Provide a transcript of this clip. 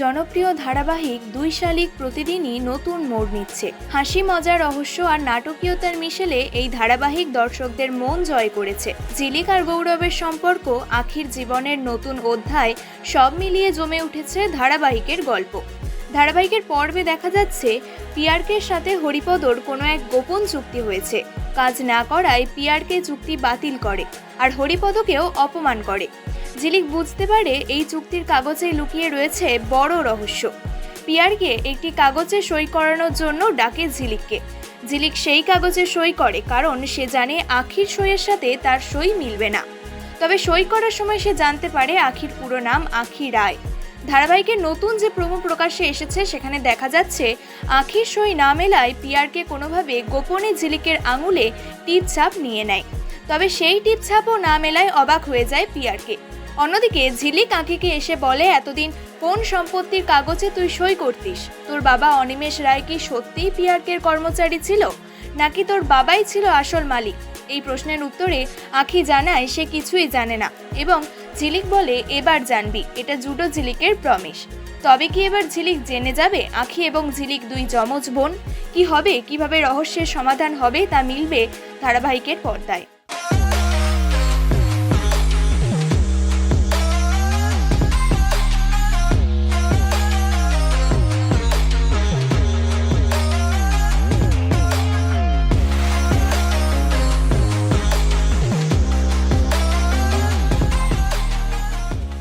জনপ্রিয় ধারাবাহিক দুই শালিক প্রতিদিনই নতুন মোড় নিচ্ছে। হাসি, মজা, রহস্য আর নাটকীয়তার মিশেলে এই ধারাবাহিক দর্শকদের মন জয় করেছে। জিলিক আর গৌরবের সম্পর্ক, আখির জীবনের নতুন অধ্যায় সব মিলিয়ে জমে উঠেছে ধারাবাহিকের গল্প। ধারাবাহিকের পর্বে দেখা যাচ্ছে পিয়ারকের সাথে হরিপদর কোনো এক গোপন চুক্তি হয়েছে। কাজ না করায় পিয়ারকে চুক্তি বাতিল করে আর হরিপদকেও অপমান করে। ঝিলিক বুঝতে পারে এই চুক্তির কাগজে লুকিয়ে রয়েছে বড় রহস্য। পিয়ারকে একটি কাগজে সই করানোর জন্য ডাকে ঝিলিককে ঝিলিক সেই কাগজে সই করে কারণ সে জানে আখির সইয়ের সাথে তার সই মিলবে না। তবে সই করার সময় সে জানতে পারে আখির পুরো নাম আখি রায়। ধারাবাহিকের নতুন যে প্রোমো প্রকাশ্যে এসেছে, সেখানে দেখা যাচ্ছে, আখির সই না মেলায় পিয়ারকে কোনোভাবে গোপনে ঝিলিকের আঙুলে টিপ ছাপ নিয়ে নেয়। তবে সেই টিপ ছাপও না মেলায় অবাক হয়ে যায় পিয়ারকে। অন্যদিকে ঝিলিক আঁকিকে এসে বলে, এতদিন কোন সম্পত্তির কাগজে তুই সই করতিস? তোর বাবা অনিমেষ রায় কি সত্যিই পিয়ারকের কর্মচারী ছিল? নাকি তোর বাবাই ছিল আসল মালিক? এই প্রশ্নের উত্তরে আখি জানায়, সে কিছুই জানে না। এবং ঝিলিক বলে এবার জানবি, এটা জুডো ঝিলিকের প্রমিস। তবে কি এবার ঝিলিক জেনে যাবে? আখি এবং ঝিলিক দুই যমজ বোন? কি হবে? কীভাবে রহস্যের সমাধান হবে তা মিলবে ধারাবাহিকের পর্দায়।